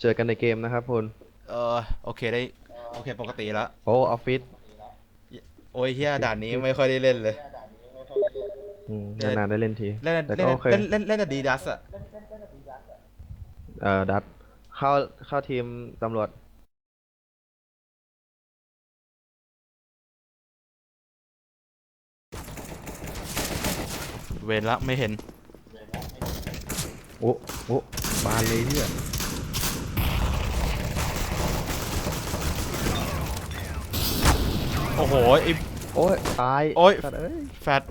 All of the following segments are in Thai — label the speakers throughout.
Speaker 1: เจอกันในเกมนะครับคุณ
Speaker 2: เออโอเคได้โอเคปกติแล้ว
Speaker 1: โอ้ออฟฟิศ
Speaker 2: โอ้ยเฮียด่านนี้ไม่ค่อยได้เล่นเลย
Speaker 1: อืมนานๆได้เล่นที
Speaker 2: เล่น
Speaker 1: แต่
Speaker 2: เล่
Speaker 1: ก็
Speaker 2: น
Speaker 1: โอเค
Speaker 2: เล่นเล่นเล่นแต่ดีดัสอะ
Speaker 1: เอ่อดัดเข้าเข้าทีมตำรวจ
Speaker 2: เวรละไม่เห็น
Speaker 1: โอ้โอ้บานเลยเนี่ย
Speaker 2: โอ้โหไอ้
Speaker 1: โอ้ยตาย
Speaker 2: โอ้ย
Speaker 1: สัตว์เอ้ย
Speaker 2: แฟด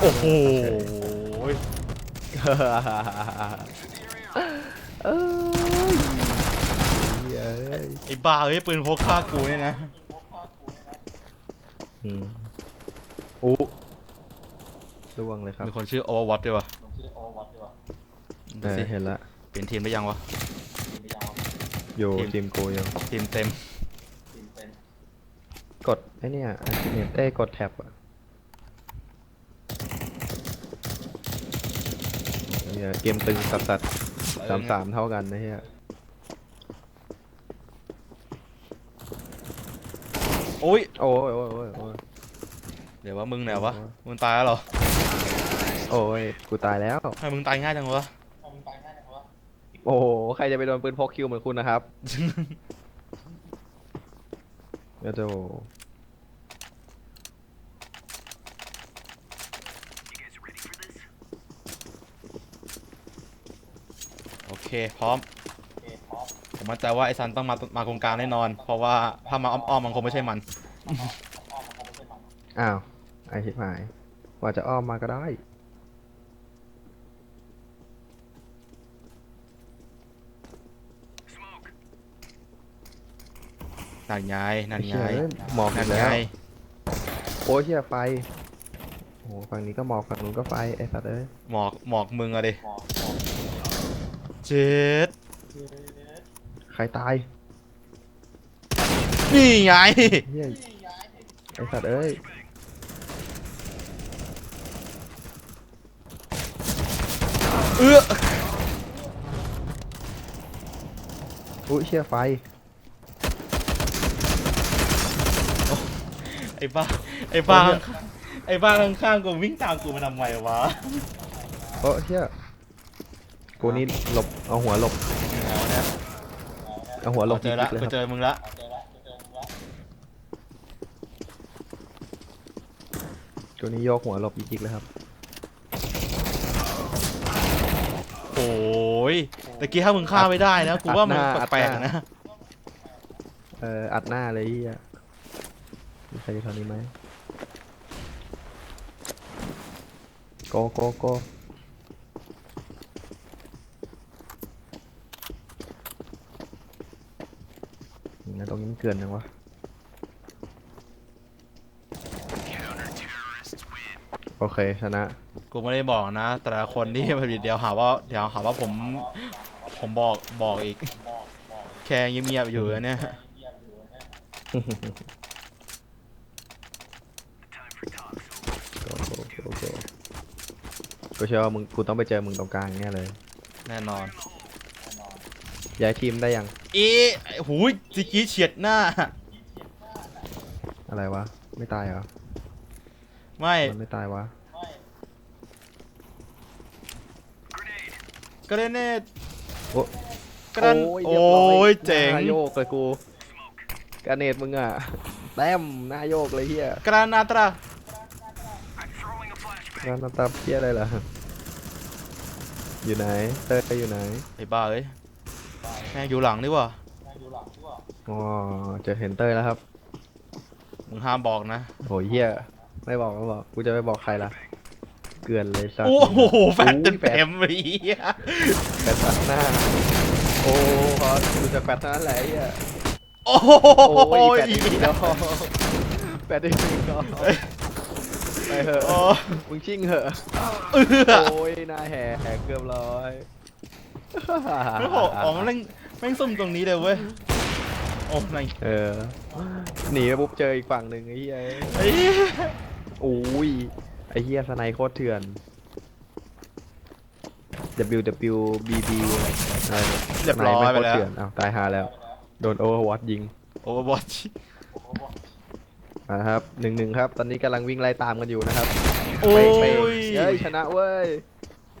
Speaker 2: โอ้โห
Speaker 1: เอ้ยเหี้ยเอ้ย
Speaker 2: ไอ้บ้าเอ้ยปืนพกฆ่ากูเนี่ยนะ
Speaker 1: อืม อู้ล่วงเลยครับ
Speaker 2: มีคนชื่อ Overwatch ด้วยวะ
Speaker 1: เอ
Speaker 2: ดู
Speaker 1: อ
Speaker 2: สิ
Speaker 1: เห็นละ
Speaker 2: เปลี่ยนทีมไปยังวะ
Speaker 1: อยู่
Speaker 2: ทีม
Speaker 1: ทีมกูยัง
Speaker 2: ทีมเต็ม
Speaker 1: กดไอ้เนี่ยไอ้เนี่ยเอ้ยกดแท็บอะเหี้ยเกมตึงสัสสัสสามสามเท่ากันนะเฮีย
Speaker 2: โอ้ย
Speaker 1: โอ้ยโอ้ยโอ้ยโอ้ย
Speaker 2: เดี๋ยวว่ามึงไหนวะ มึงตายแล้วเหรอ
Speaker 1: โอ้ย กูตายแล้ว
Speaker 2: ทำไมมึงตายง่ายจังวะ
Speaker 1: โอ้โห ใครจะไปโดนปืนพกคิวเหมือนคุณนะครับก็จะ
Speaker 2: โอเค พร้อม ผมมั่นใจว่าไอ้ซันต้องมามาโครงการแน่นอน เพราะว่าถ้ามาอ้อมๆมันคงไม่ใช่มัน
Speaker 1: อ้าว ไอชิบหายกว่าจะอ้อมมาก็ได้
Speaker 2: นั่นไงนั่น
Speaker 1: ไงเหี้ยเอ้ยหมอก
Speaker 2: นั่น
Speaker 1: ก
Speaker 2: ไง
Speaker 1: แล้วโอ้ยเฮียไฟโอ้โหฝั่งนี้ก็หมอกฝั่งนู้นก็ไฟไอ้สัตว์เอ้ย
Speaker 2: หมอกหมอกมึงอะดิเจ็ด
Speaker 1: ใครตาย
Speaker 2: นี่ไง
Speaker 1: เฮียไอ้สัตว์เอ้ย
Speaker 2: เอื้อ
Speaker 1: อุ้ยเชี่ยไฟ
Speaker 2: ไอ้บ้าไอ้บ้าไอ้บ้าข้างๆกูวิ่งตามกูมาทำไมวะ
Speaker 1: โอ้เชี่ยกูนี่หลบ เอาหัวหลบ
Speaker 2: เอาเนี่ย
Speaker 1: เอาหัวหลบ
Speaker 2: เจอละ
Speaker 1: เลย
Speaker 2: กู
Speaker 1: ค
Speaker 2: เจ
Speaker 1: รับ
Speaker 2: อมึงละ
Speaker 1: กูนี่โยกหัวหลบยิกๆเลยครับ
Speaker 2: โอ้ ยตะกี้ถ้ามึงฆ่าไม่ได้นะกูว่ามึง
Speaker 1: อัดหน้า
Speaker 2: แปลก
Speaker 1: อัดหน้า
Speaker 2: ๆนะ
Speaker 1: เอออัดหน้าเลยเฮียมีใครอยู่แถวนี้ไหมโกโกโกนั่นตรงนี้มันเกินยังวะโอเคชนะ
Speaker 2: กูไม่ได้บอกนะ แต่ละคนที่มาเดี๋ยวหาว่าเดี๋ยวหาว่าผม ผมบอกบอกอีก แค่เงียบๆอยู่เนี่ย
Speaker 1: โกโกโกโกกูเชื่อว่ามึงกูต้องไปเจอมึงตรงกลางแน่เลย
Speaker 2: แน่นอน
Speaker 1: ย้ายทีมได้ยัง
Speaker 2: อีหูยตะกี้เฉียดหน้า
Speaker 1: อะไรวะ ไม่ตายเหรอ
Speaker 2: ไม่
Speaker 1: มันไม่ตายวะ
Speaker 2: กระเนต
Speaker 1: โอ้
Speaker 2: กระน
Speaker 1: โอ้ย
Speaker 2: โอ้
Speaker 1: เรียบร้อย
Speaker 2: ยเจ๋ง
Speaker 1: หน้าโยกเลยกูกระเนตมึงอะแต้มหน้าโยกเลยเฮีย
Speaker 2: กระนาตรา
Speaker 1: งานตับเฮียอะไรล่ะ อยู่ไหนเต้ยอยู่ไหน
Speaker 2: ไอ้บ้าเอ้ยแม่งอยู่หลังนี่ว่ะ
Speaker 1: อ๋อเจอเห็นเต้ยแล้วครับ
Speaker 2: มึงห้ามบอกนะ
Speaker 1: โหเฮียไม่บอกไม่บอก กูจะไปบอกใครล่ะ เกลือนเลยสัตว์
Speaker 2: โอ้โหแฟน
Speaker 1: โอ้
Speaker 2: เต็
Speaker 1: ย
Speaker 2: ม
Speaker 1: แฟ
Speaker 2: เต็
Speaker 1: น
Speaker 2: มๆเลยเหี้ย
Speaker 1: แฟดตัดหน้า โอ้พอดูจากแฟดเท่านั้นแหละไอ้เฮีย
Speaker 2: โอ้โห
Speaker 1: โอ้ยแปดอีกดอกแปดอีกดอกไปเถอะ
Speaker 2: โอ้
Speaker 1: มึงชิ่งเหอะ
Speaker 2: เอื้อ
Speaker 1: โอ้ยหน้าแหกแหกเกือบร้อย
Speaker 2: ไม่บอกอ๋อมันแม่งแม่งซุ่มตรงนี้เลยเว้ยโอ้แม่ง
Speaker 1: เออหนีไปปุ๊บเจออีกฝั่งหนึ่งไอ้เหี้ย
Speaker 2: ไอ้เหี้ย
Speaker 1: โอ้โอ้ย ไอ้เฮียสไนโคตรเถื่อน WWBB อะไรเนี่ย
Speaker 2: เรียบร้อยไป
Speaker 1: สนม่งโคต
Speaker 2: แล้ว
Speaker 1: เถื่อนอ้าวตายหาแล้ว โดนโอเวอร์วอตยิง
Speaker 2: โอเวอร์บอท
Speaker 1: มาครับหนึ่งหนึ่งครับ ตอนนี้กำลังวิ่งไล่ตามกันอยู่นะครับ
Speaker 2: โอ้
Speaker 1: เป๊ะ
Speaker 2: ย
Speaker 1: ๆเฮ้ยชนะเว้ย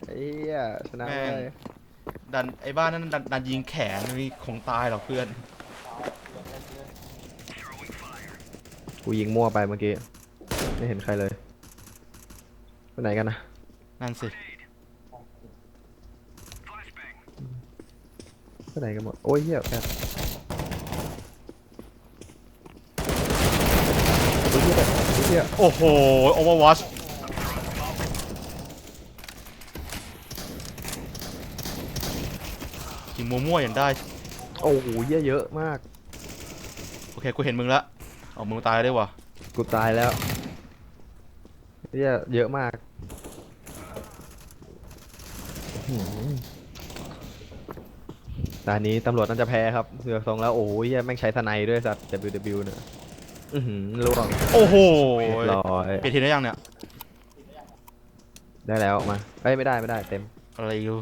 Speaker 1: ไอ้เหี้ยชนะ
Speaker 2: แม่
Speaker 1: เว้
Speaker 2: ง
Speaker 1: ย
Speaker 2: ดันไอ้บ้านนั้นดันดันยิงแขนมีคงตายหรอกเพื่อน
Speaker 1: กูยิงมั่วไปเมื่อกี้ ไม่เห็นใครเลย ไปไหนกันนะ
Speaker 2: นั่นสิ
Speaker 1: ไปไหนกันหมด โอ้ยเหี้ยแปดโอ้ยเหี้ยแบบโอ้ยเหี้ย
Speaker 2: โอ้โหโอเวอร์วอชยิงมั่วๆอย่างได้
Speaker 1: โอ้โหเหี้ยเยอะมาก
Speaker 2: โอเค กูเห็นมึงละเอามึงตายได้วะ
Speaker 1: กูตายแล้ว เหี้ยเยอะมากอื้อหือตอนนี้ตำรวจน่าจะแพ้ครับเสือทรงแล้วโอ้ยเหี้ยแม่งใช้ทนายด้วยสัตว์ WW เนี่ยอือหือล่วง
Speaker 2: โอ้โห
Speaker 1: เรียบร้อย
Speaker 2: เปลี่ยนทีได้ยังเนี่ย
Speaker 1: ได้แล้วมาเอ้ยไม่ได้ไม่ได้เต็ม
Speaker 2: อะไรอยู่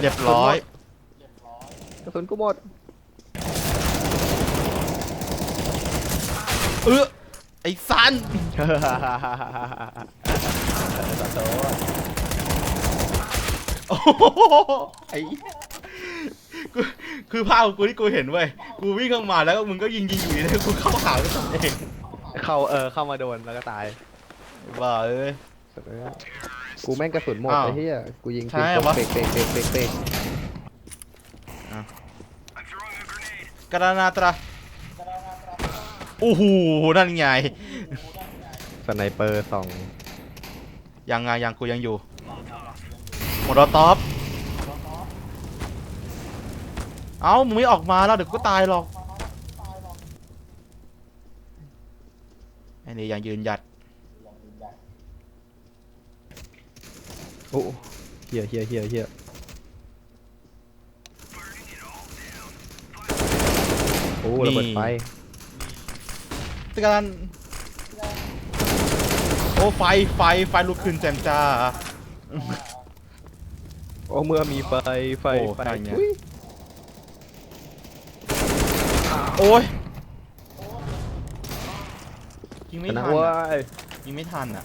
Speaker 2: เรียบร้อย
Speaker 1: กระสุนกูหมด
Speaker 2: เออ ไอ้ซันโอ้โหไอ้กูคือภาพของกูที่กูเห็นเว้ย กูวิ่งเข้ามาแล้วมึงก็ยิงยิงอยู่ดีแล้วกูเข้าหาตัวเอง
Speaker 1: เข้าเออเข้ามาโดนแล้วก็ตาย
Speaker 2: บ้าเอ้ย
Speaker 1: กูแม่งกระสุนหมด
Speaker 2: อ้าว
Speaker 1: ไอ้เหี้ยกูยิง
Speaker 2: ใช่เหรอวะ
Speaker 1: เบรกเบรกเบรกเบรกเบรก
Speaker 2: กระนาตรา โอ้โหนั่นไง
Speaker 1: สไนเปอร์สอง
Speaker 2: ยังไงยังกูยังอยู่หมดตอปเอ้ามึงไม่ออกมาแล้วเดี๋ยวกูตายหรอกไอ้นี่ยังยืนหยัด
Speaker 1: โอ้เฮียเฮียเฮียเฮียโอ้ระเบิดไฟ
Speaker 2: ตะ การโอ้ไฟไฟไฟลุกขึ้นแจมจ้า
Speaker 1: โอ้เมื่อมีไฟไฟ
Speaker 2: โอ้
Speaker 1: ไฟ
Speaker 2: ใช่ไง
Speaker 1: อุ๊ย
Speaker 2: โอ้ยยิง
Speaker 1: ช
Speaker 2: ไม่
Speaker 1: นะ
Speaker 2: ทัน
Speaker 1: เว้
Speaker 2: อะ
Speaker 1: ย
Speaker 2: ยิงไม่ทันอะ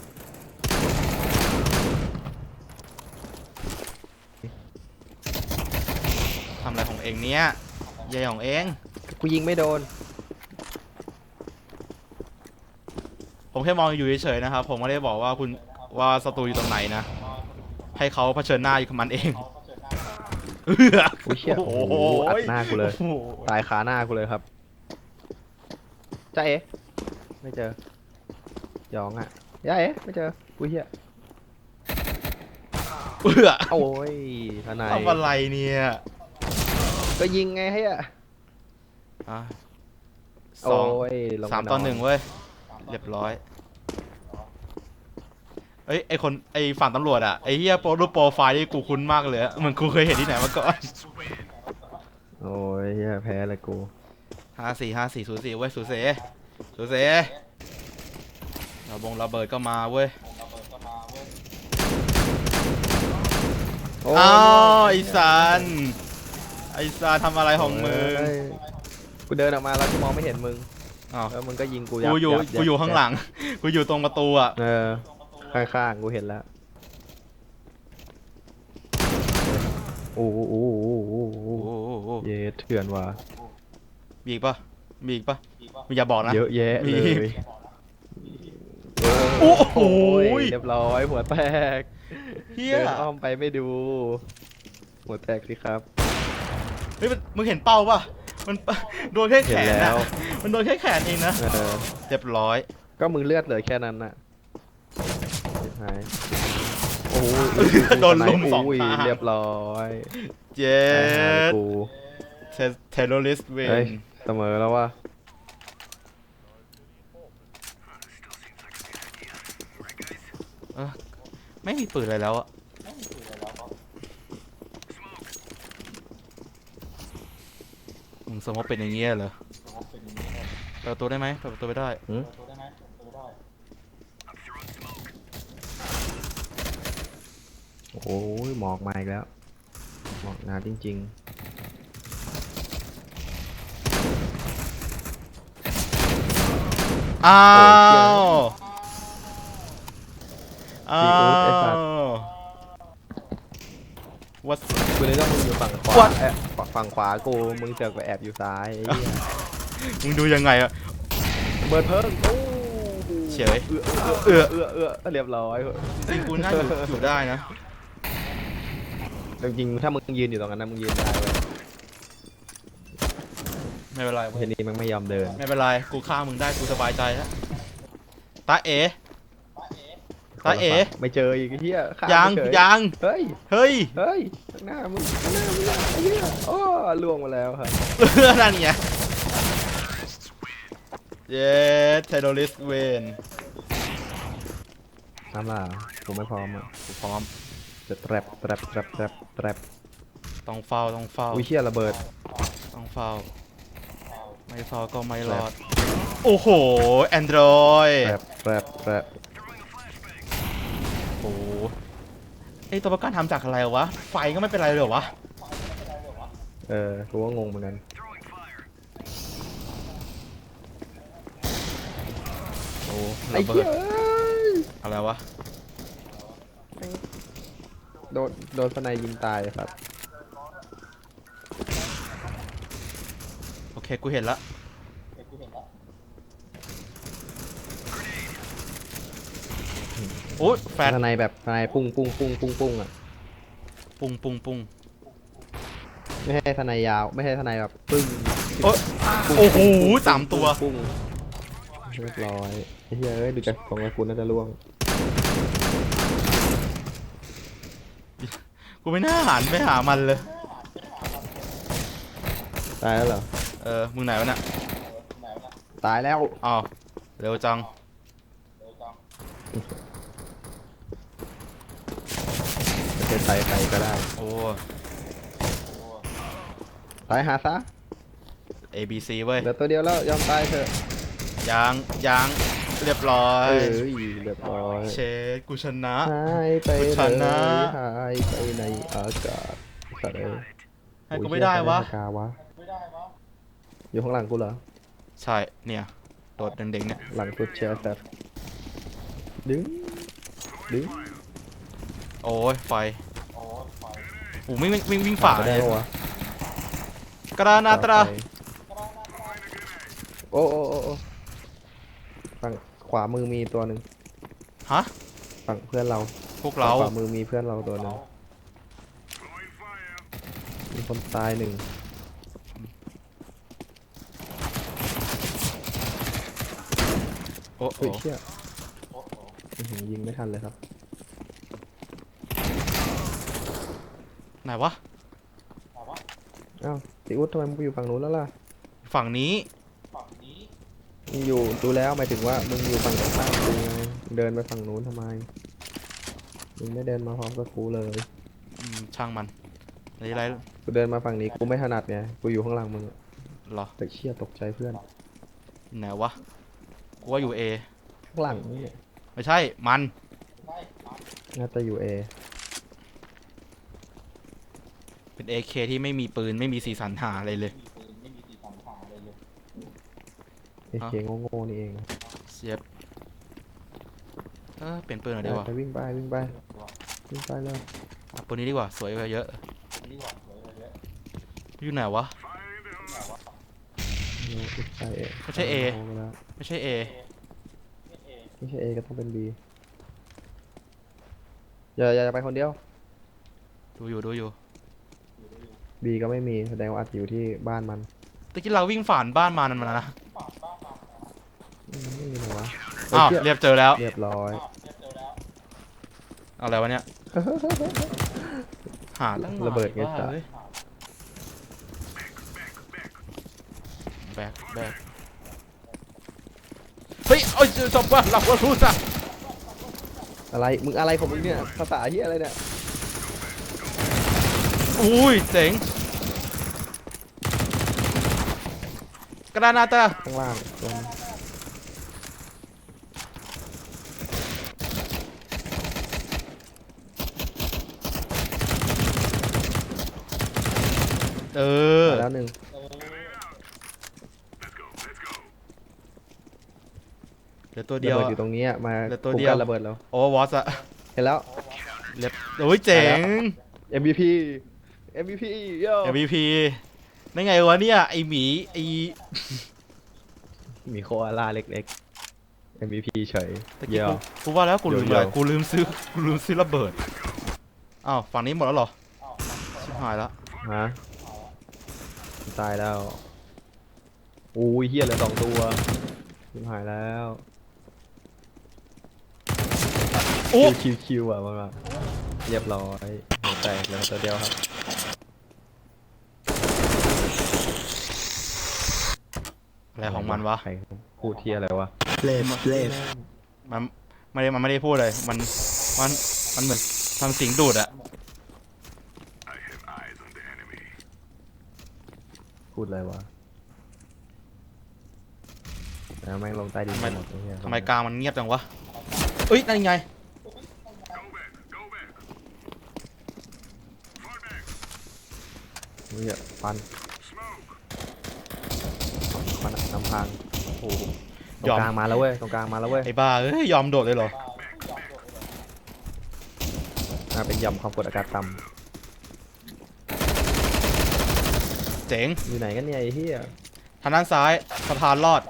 Speaker 2: ทำอะไรของเองเนี้ยเย่ของเอง
Speaker 1: กูยิงไม่โดน
Speaker 2: ผมแค่มองอยู่เฉยๆนะครับ ผมไม่ได้บอกว่าคุณว่าศัตรูอยู่ตรงไหนนะ ให้เขาเผชิญหน้าอยู่กับมันเองเอื้อ
Speaker 1: อุ้ยเชี่ยโอ้โหอัดหน้ากูเลย
Speaker 2: โอ้โห
Speaker 1: ตายคาหน้ากูเลยครับจ้าเอ๋ไม่เจอยองอะจ้าเอ๋ไม่เจออุ้ยเฮีย
Speaker 2: เอื้อ
Speaker 1: โอ้ยทนาย
Speaker 2: ทำอะไรเนี่ย
Speaker 1: ก็ยิงไงเฮีย
Speaker 2: อะส
Speaker 1: โอ้
Speaker 2: อง
Speaker 1: ยลง
Speaker 2: สาม
Speaker 1: น
Speaker 2: ต่อหนึ่งเว้ย เรียบร้อย เอ้ยไอคนไอฝั่งตำรวจอะไอเฮียโปรรูปโปรไฟล์ที่กูคุ้นมากเลยอะเหมือนกูเคยเห็นที่ไหนมาก่อน
Speaker 1: โอ้ยเฮียแพ้เลยกู
Speaker 2: ห้าสี่ห้าสี่ศูนย์สี่เว้ยศูนย์เสศูนย์เสระบงระเบิดก็มาเว้ย
Speaker 1: โอ้ย
Speaker 2: อ้าวไอซันไอซันทำอะไรของมึง
Speaker 1: เอ้ยกูเดินออกมาแล้วกูมองไม่เห็นมึง
Speaker 2: อ้าว
Speaker 1: แล้วมึงก็ยิงกู
Speaker 2: กูอยู่
Speaker 1: บ
Speaker 2: กูอยู่ข้างหลัง กูอยู่ตรงประตูอะ
Speaker 1: เออ ข้างๆกูเห็นแล้ว โอ้โหโอ้โหโอ้โหโอ้โห
Speaker 2: โอ้โหโอ้โห
Speaker 1: เย้เถื่อนว่ะ
Speaker 2: มีอีกปะมีอีกปะมึงอย่าบอกนะ
Speaker 1: เยอะแยะ
Speaker 2: มี
Speaker 1: เลย
Speaker 2: โอ้โห
Speaker 1: ยเรียบร้อยหัวแตก
Speaker 2: เฮีย
Speaker 1: เดินอ้อมไปไม่ดู หัวแตกสิครับ
Speaker 2: เฮ้ยมันมึงเห็นเป้าปะมันโดนแค่แข
Speaker 1: เห็น
Speaker 2: น
Speaker 1: แล้
Speaker 2: นะ
Speaker 1: ว
Speaker 2: มันโดนแค่แขนเองนะ
Speaker 1: เออ
Speaker 2: เรียบร้อย
Speaker 1: ก็มึงเลือดเหลือแค่นั้นน่ะชิบ หายโอ้ย
Speaker 2: โดนลุมสอง
Speaker 1: ย
Speaker 2: ทาง
Speaker 1: เรียบร้อย
Speaker 2: เจ็
Speaker 1: ตายหาเลย
Speaker 2: ด
Speaker 1: กู
Speaker 2: เทอร์ริสเว
Speaker 1: เฮ้ย
Speaker 2: น
Speaker 1: เสมอแล้วว่ะ
Speaker 2: ไม่มีปืนอะไรแล้วอะมึงสมมติเป็นอย่างเงี้ยเหรอเปิดประตูได้ไหมเปิดประตูไม่ได้
Speaker 1: หืม โอ้ยหมอกมาอีกแล้ว หมอกหนาจริง
Speaker 2: อ้า
Speaker 1: โอ้
Speaker 2: วย
Speaker 1: เหี้ย
Speaker 2: อ้า
Speaker 1: ซีฟู้ดไอ้สัตว์
Speaker 2: ว What
Speaker 1: ๆกูเลยต้องมึงอยู่ฝั่งขวา
Speaker 2: What?
Speaker 1: เอ๊ะฝั่งขวากูมึงเสือกไปแอบอยู่ซ้ายไอ้เหี้ย
Speaker 2: มึงดูยังไงอะ
Speaker 1: เบิดเพิ่งโอ้
Speaker 2: เฉย
Speaker 1: เอื้อเอื้อเอื้อเอื้อเอื้อเรียบร้อย
Speaker 2: จริงกูน่าอยู่อยู่ได้นะ
Speaker 1: จริงๆถ้ามึงยืนอยู่ตรงนั้นนะมึงยืนได้เว้ย
Speaker 2: ไม่เป็นไรเว้ย
Speaker 1: ทีนี้มันไม่ยอมเดิน
Speaker 2: ไม่เป็นไรกูฆ่ามึงได้กูสบายใจแล้วตาเอ๋ตาเอ๋
Speaker 1: ไม่เจออีกไอ้เหี้ยฆ่า
Speaker 2: ยัง
Speaker 1: เฉ
Speaker 2: ยัง
Speaker 1: เฮ้ย
Speaker 2: เฮ้ย
Speaker 1: เฮ้ยข้างหน้ามึงข้างหน้ามึงไอ้เหี้ยโอ้ล่วงมาแล้วครับ
Speaker 2: นั่นไงเย้เทโรลิสเวน
Speaker 1: น้ำล่ะผมไม่พร้อมอะ
Speaker 2: กูพร้อม
Speaker 1: จะแตรปแตรปแตรปแตรปแตรป
Speaker 2: ต้องเฝ้าต้องเฝ้า
Speaker 1: อุ้ยเชี่ยระเบิด
Speaker 2: ต้องเฝ้า ไม่เฝ้าก็ไม่รอด โอ้โหแอนดรอย
Speaker 1: แตรปแตรปแตรป
Speaker 2: โอ้โหไอตัวประกันทำจากอะไรวะ ไฟก็ไม่เป็นไรเลยเหรอวะ
Speaker 1: เออกูก็งงเหมือนกันโอ้
Speaker 2: ระ
Speaker 1: ไอ้
Speaker 2: เบิ
Speaker 1: เหี้
Speaker 2: ด
Speaker 1: ยเอ้ย
Speaker 2: อะไรวะ
Speaker 1: โดนโดนสไนยิงตายครับ
Speaker 2: โอเค กูเห็นละโอ้ยแฟน
Speaker 1: สไนแบบสไนปุ้งปุ้งปุ้งปุ้งปุ้งอะ
Speaker 2: ปุ้งปุ้งปุ้ง
Speaker 1: ไม่ใช่สไนยาว ไม่ใช่สไนแบบปึ้ง
Speaker 2: โอ้ย
Speaker 1: ปุ้ง
Speaker 2: โอ้โห
Speaker 1: ปุ้ง
Speaker 2: สามตัว
Speaker 1: ปุ้งเรียบร้อยไอ้เหี้ยเอ้ยดูจากของกระสุนน่าจะล่วง
Speaker 2: กูไม่น่าหันไปหามันเลย
Speaker 1: ตายแล้วเหรอ
Speaker 2: เออ มึงไหนวะเนี่ย
Speaker 1: ตายแล้ว
Speaker 2: อ้าวเร็วจัง
Speaker 1: ไม่ใช่ตายใครก็ได้
Speaker 2: โอ้
Speaker 1: ตายหาซะ
Speaker 2: A B C เว้ย
Speaker 1: เหลือตัวเดียวแล้วยอมตายเถอะ
Speaker 2: ยาง ยาง เรียบร้อย
Speaker 1: เอ้ยเรียบร้อย
Speaker 2: เชดกูชนะ
Speaker 1: หายไป
Speaker 2: กู
Speaker 1: เล
Speaker 2: ช
Speaker 1: ย
Speaker 2: นะ
Speaker 1: หายไปในอากาศสัตว์เอ้ย
Speaker 2: ให้กูไม่ได้วะ
Speaker 1: โอ้ยเหี้ยใครได้ปากกาวะ อยู่ข้างหลังกูเหรอ
Speaker 2: ใช่ เนี่ย โดดเด้งๆเนี่ย
Speaker 1: หลังสุดเชียร์แต่ดึงดึง
Speaker 2: โอ้ยไฟโอ้วิ่งวิ่งวิ่งวิ่งฝ่า
Speaker 1: ไป
Speaker 2: เล
Speaker 1: ได้
Speaker 2: ย
Speaker 1: ปะวะ
Speaker 2: กรานาตรา
Speaker 1: ไปโอ้โอ้โอ้โอ้ฝั่ง ขวามือมีตัวหนึ่ง
Speaker 2: ฮะ
Speaker 1: ฝั่งเพื่อนเรา
Speaker 2: พวกเรา
Speaker 1: ขวามือมีเพื่อนเราตัวหนึ่งมีคนตายหนึ่ง
Speaker 2: โอ้โห
Speaker 1: เฮ้ยเชี่ยอื้อหือยิงไม่ทันเลยครับ
Speaker 2: ไหนวะ
Speaker 1: อ้าวติอุดทำไมมึงไปอยู่ฝั่งนู้นแล้วล่ะ
Speaker 2: ฝั่งนี้
Speaker 1: มึงอยู่ดูแล้วหมายถึงว่ามึงอยู่ฝั่งตรงข้ามกูไงมึงเดินไปฝั่งนู้นทำไม มึงไม่เดินมาพร้อมกับกูเลย
Speaker 2: อืมช่างมันอะไรอะไร
Speaker 1: กูเดินมาฝั่งนี้กูไม่ถนัดไง กูอยู่ข้างหลังมึงอะ
Speaker 2: เหรอ
Speaker 1: แต่เชี่ยตกใจเพื่อน
Speaker 2: ไหนวะกูว่าอยู่ A
Speaker 1: ข้างหลังนี่เนี่ย
Speaker 2: ไม่ใช่มัน
Speaker 1: น่าจะอยู่เอ
Speaker 2: เป็น AK ที่ไม่มีปืนไม่มีสีสันหาอะไรเลย
Speaker 1: เอเคโง่ๆนี่เอง
Speaker 2: เสียบเออเปลี่ยนปืนหน่อยดีกว่า
Speaker 1: ไปวิ่งไปวิ่งไปวิ่งไปเลย
Speaker 2: เอาปืนนี้ดีกว่าสวยกว่าเยอะอยู่ไหนวะ
Speaker 1: โน้ตใช่เอ
Speaker 2: ไม่ใช่ A า
Speaker 1: ไปแล้ว
Speaker 2: ไม่ใช่ A
Speaker 1: ไม่ใช่เอก็ต้องเป็นบีอย่าอย่าอย่าไปคนเดียว
Speaker 2: ดูอยู่ดูอยู่
Speaker 1: บีก็ไม่มีแสดงว่าอาจจะอยู่ที่บ้านมัน
Speaker 2: ตะกี้เราวิ่งฝ่านบ้านมานั่นมานะ
Speaker 1: อืมไม่มีหรอวะ
Speaker 2: อ้าว
Speaker 1: เฮ้ย
Speaker 2: เรียบเจอแล้ว
Speaker 1: เรียบร้อย
Speaker 2: อะไรวะเนี่ย หาตั้งนาน
Speaker 1: ระเบิดไง
Speaker 2: บ้า
Speaker 1: จ๊ะ
Speaker 2: เว้ยแบกแบกเฮ้ย โอ้ยจบว่าเราก็รู้จ้ะ
Speaker 1: อะไร มึงอะไรของมึงเนี่ย ภาษาที่อะไรเนี่ย
Speaker 2: อุ้ยเจ๋งก granada
Speaker 1: ข้างล่างลง
Speaker 2: เออ
Speaker 1: มาแล้วหนึ่ง
Speaker 2: เหลือตัว
Speaker 1: ระ
Speaker 2: เดียว
Speaker 1: เบิด
Speaker 2: อะ
Speaker 1: อยู่ตรงนี้อะมา
Speaker 2: เหลือตัว
Speaker 1: คุ้ม
Speaker 2: เดียว
Speaker 1: กันระเบิดแล้ว
Speaker 2: โอ้วอสอะ
Speaker 1: เห็นแล้ว
Speaker 2: เรียบโอ้ยเจ๋ง
Speaker 1: MVP MVP โย่
Speaker 2: MVP นั่นไงวะเนี่ยไอหมีไอ
Speaker 1: มีโคอาล่าเล็กๆ MVP เฉย
Speaker 2: ตะกี้
Speaker 1: เยี่ย
Speaker 2: กู
Speaker 1: ว
Speaker 2: กูว่าแล้วกูลืม
Speaker 1: เดี๋
Speaker 2: อะไร
Speaker 1: ยว
Speaker 2: กูลืมซื้อกูลืมซื้อระเบิดอ้าวฝั่งนี้หมดแล้วเหรอชิบหายแล้ว
Speaker 1: ฮะ ตายแล้วอู้ยเฮียเหลือสองตัวชิบหายแล้ว
Speaker 2: โอ้
Speaker 1: คิวคิวคิวอะมันแบบเรียบร้อยหัวแตกเหลยตัวเดียวครับ
Speaker 2: อะไรของมันวะ
Speaker 1: ใครพูดเทียอะไรวะ
Speaker 3: เลฟเลฟ
Speaker 2: มันไม่ได้มันไม่ได้พูดเลย มันมันมันเหมือนทำเสียงดูดอะ
Speaker 1: พูดอะไรวะแล้วแม่งลงใต้ดินกันหมดอ้เหี้ย
Speaker 2: ทำไมกลางมันเงียบจังวะเอ้ยนั่นไง
Speaker 1: เฮียฟันฟันนำทาง
Speaker 2: โอ้โห
Speaker 1: ตร
Speaker 2: ย
Speaker 1: ง
Speaker 2: อม
Speaker 1: กลางมาแล้วเว้ยตรงกลางมาแล้วเว้ย
Speaker 2: ไอ้บ้าเอ้ยยอมโดดเลยเหรอ
Speaker 1: อ่าเป็นหย่อมความกดอากาศต่
Speaker 2: เจ๋งำ
Speaker 1: อยู่ไหนกันเนี่ยไอ้เหี้ย
Speaker 2: ทางด้านซ้ายสะพานรอด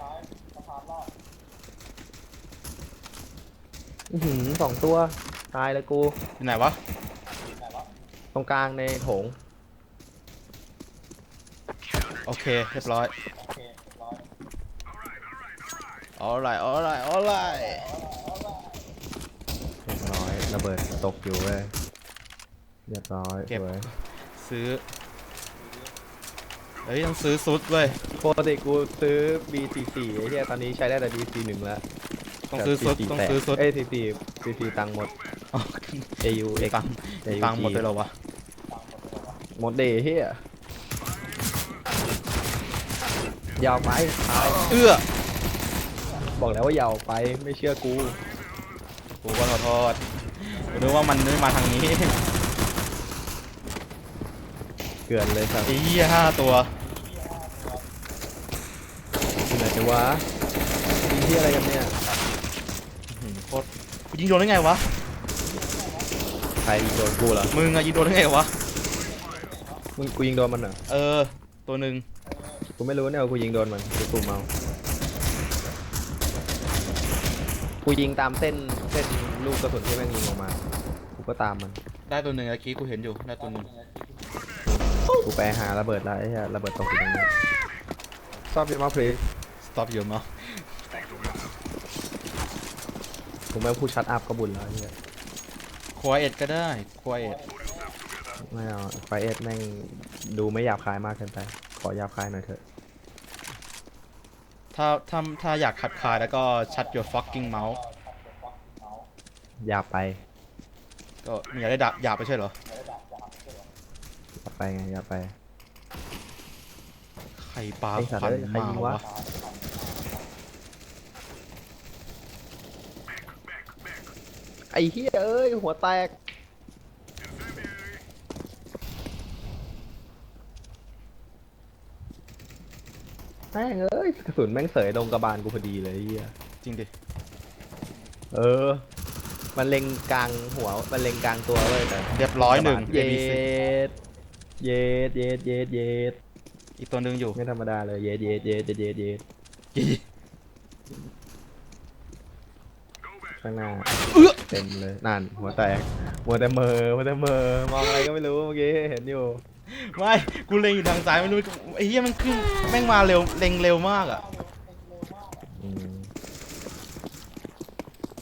Speaker 1: อื้อหือสองตัว ตายเลยกู
Speaker 2: อยู่ไหนวะ
Speaker 1: ตรงกลางในโถง
Speaker 2: โอเค เรียบร้อย alright alright alright
Speaker 1: เรียบร้อยระเบิดตกอยู่เว้ยเรียบร้อย
Speaker 2: เก็บ
Speaker 1: สวย
Speaker 2: ซื้อ เฮ้ยต้องซื้อซุดเว้ย
Speaker 1: ปกติกูซื้อ B44 ไอ้เหี้ยตอนนี้ใช้ได้แต่ B41 แล้ว
Speaker 2: ต้องซื้อซุด
Speaker 1: แต่
Speaker 2: ต้อง
Speaker 1: แตก
Speaker 2: ซื้อซุด
Speaker 1: เอ้ย 44 44ตังค์หมด
Speaker 2: อ๋อ
Speaker 1: AU X
Speaker 2: ตังค์
Speaker 1: AUG
Speaker 2: ตังค์หมดเลยเหรอวะ
Speaker 1: หมดเดย์เฮียยาวไปตาย
Speaker 2: เอื้อ
Speaker 1: บอกแล้วว่ายาวไปไม่เชื่อกู
Speaker 2: กูก็ขอโทษกูนึกว่ามันไม่มาทางนี้
Speaker 1: เกลือนเลยครับ
Speaker 2: ไอ้เหี้ยห้าตัว
Speaker 1: ที่ไหนจะ วะยิงที่อะไรกันเนี่ย
Speaker 2: อื้อหือโคตรกูยิงโดนได้ไงวะ
Speaker 1: ใครยิงโดนกูเหรอ
Speaker 2: มึงอะยิงโดนได้ไงวะ
Speaker 1: มึงกูยิงโดนมันเหรอ
Speaker 2: เออ ตัวหนึ่ง
Speaker 1: กูไม่รู้เนี่ยว่ากูยิงโดนมันกูตุ่มเอากูยิงตามเส้นเส้นลูกกระสุนที่แม่งยิงออกมากูก็ตามมัน
Speaker 2: ได้ตัวหนึ่งเมื่อกี้กูเห็นอยู่ ได้ตัวหนึ่ง
Speaker 1: กูไปหาระเบิดแล้วไอ้เหี้ยระเบิดตกอยู่ตรงนี้ชอบยังมาเพล
Speaker 2: stop your mouth
Speaker 1: กูแม่งพูดชัดอัพก็บุญแล้วไอ้เหี้ย
Speaker 2: quiet ก็ได้ quiet
Speaker 1: ไม่เอาไฟเอสแม่งดูไม่หยาบคายมากเกินไป ขอหยาบคายหน่อยเถอะ
Speaker 2: ถ้าถ้าถ้าอยากขัดคายแล้วก็ shut your fucking mouth
Speaker 1: หยาบไป
Speaker 2: ก็มึงอยากได้ดาบหยาบไปใช่เหรอ
Speaker 1: หยาบไปไงหยาบไป
Speaker 2: ใครปา
Speaker 1: ไอ้สัตว์
Speaker 2: ควัน
Speaker 1: เอ้ยใคร
Speaker 2: มา
Speaker 1: ยิงวะ
Speaker 2: วะ
Speaker 1: อ้เฮียเอ้ย หัวแตก แม่งเอ้ยกระสุนแม่งเสยตรงกระบาลกูพอดีเลยไอ้เฮีย
Speaker 2: จริงดิ
Speaker 1: เออ มันเล็งกลางหัว มันเล็งกลางตัวเลยแต่
Speaker 2: เรียบร้อยหนึ่ง
Speaker 1: เย็
Speaker 2: ABC
Speaker 1: ดเย็ดเย็ดเย็ดเย็ด
Speaker 2: อีกตัวหนึ่งอยู่
Speaker 1: ไม่ธรรมดาเลย เย็ดเย็ดเย็ดเย็ดเย็ดเย็ดข้างหน้าเต็มเลยนั่นหัวแตกหัวแต่เมอหัวแต่เมอมองอะไรก็ไม่รู้เมื่อกี้เห็นอยู่
Speaker 2: ไม่กูเล็งอยู่ทางซ้ายไม่รู้ไอ้เหี้ยมันขึ้นแม่งมาเร็วเล็งเร็วมากอะ
Speaker 1: อืม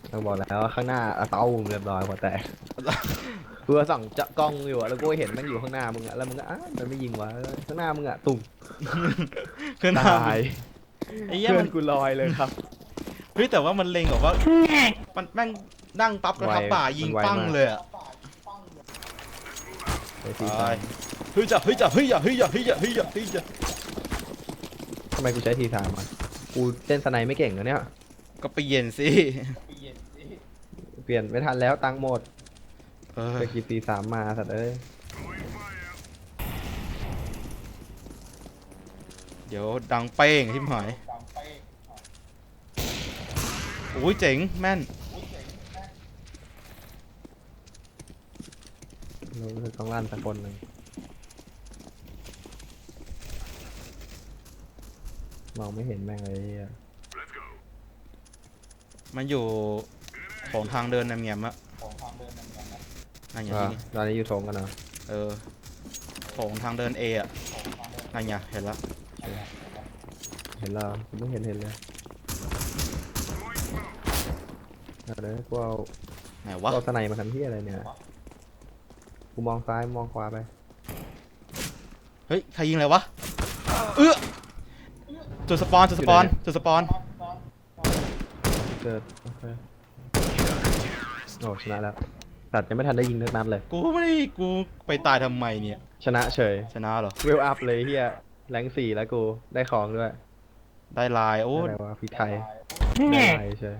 Speaker 1: เราบอกแล้วว่าข้างหน้าอะเต้าเรียบร้อยหัวแตกกูก็ส่องจะกล้องอยู่อะแล้วกูก็เห็นมันอยู่ข้างหน้ามึงอะแล้วมึงก็อ้าวมันไม่ยิงวะข้างหน้ามึงอะตุ่ม
Speaker 2: ขึ้นหน้า
Speaker 1: ตาย
Speaker 2: ไอ้เหี้ย
Speaker 1: เพื่
Speaker 2: มั
Speaker 1: อนนกูลอยเลยครับ
Speaker 2: เฮ้ยแต่ว่ามันเล็งแบบว่า มันแม่งนั่งปั๊บกระทับ
Speaker 1: ไว
Speaker 2: ป่ายิง
Speaker 1: มันไว
Speaker 2: ปั้ง
Speaker 1: มาก
Speaker 2: เลยอะ
Speaker 1: ไอ้ที่
Speaker 2: ตายเฮ้ยจ้ะเฮ้ยจ้ะเฮ้ยจ้ะเฮ้ยจ้ะเฮ้ยจ้ะเฮ้ยจ้ะเฮ้ยจ้ะ
Speaker 1: ทำไมกูใช้ทีสามอะกูเล่นสไนไม่เก่งเหรอเนี่ย
Speaker 2: ก็ไปเย็นสิ
Speaker 1: เปลี่ยนไม่ทันแล้วตังค์หมด
Speaker 2: เออ
Speaker 1: ไปกีทีสามมาสัตว์เอ้ย
Speaker 2: เดี๋ยวดังเป้งทิมหายโอ้ยเจ๋งแม่น
Speaker 1: รู้สึกต้องลั่นสักคนหนึ่งมองไม่เห็นแม่งเลยไอ้เหี้ย
Speaker 2: มันอยู่ของทางเดินแหนมๆอะนั่นอย่าง
Speaker 1: อ่า
Speaker 2: ที่นี่
Speaker 1: ตอนนี้อยู่โถงกันเหรอ
Speaker 2: เออของทางเดินเออะนั่นไงเห็นละ
Speaker 1: เห็นแล้วกูไม่เห็นเห็นเลย เอาเดี๋ยวกูเอา
Speaker 2: ไหน
Speaker 1: กู
Speaker 2: วะ
Speaker 1: เอาสไนมาทำที่อะไรเนี่ย กูมองซ้ายมองขวาไป
Speaker 2: เฮ้ย ใครยิงอะไรวะ เอื้อจุดสปอนจุดสปอนจุดสปอน
Speaker 1: เกิด โอเค โอ้ชนะแล้วตัดยังไม่ทันได้ยิงนักนัดเลย
Speaker 2: กูไม่ได้กูไปตายทำไมเนี่ย
Speaker 1: ชนะเฉย
Speaker 2: ชนะเหรอ
Speaker 1: เวลอัพเลยเฮียแรงสี่แล้วกู ได้ของด้วย
Speaker 2: ได้ลายโอ้
Speaker 1: อะไรวะพริกไทย ได้ลายเฉย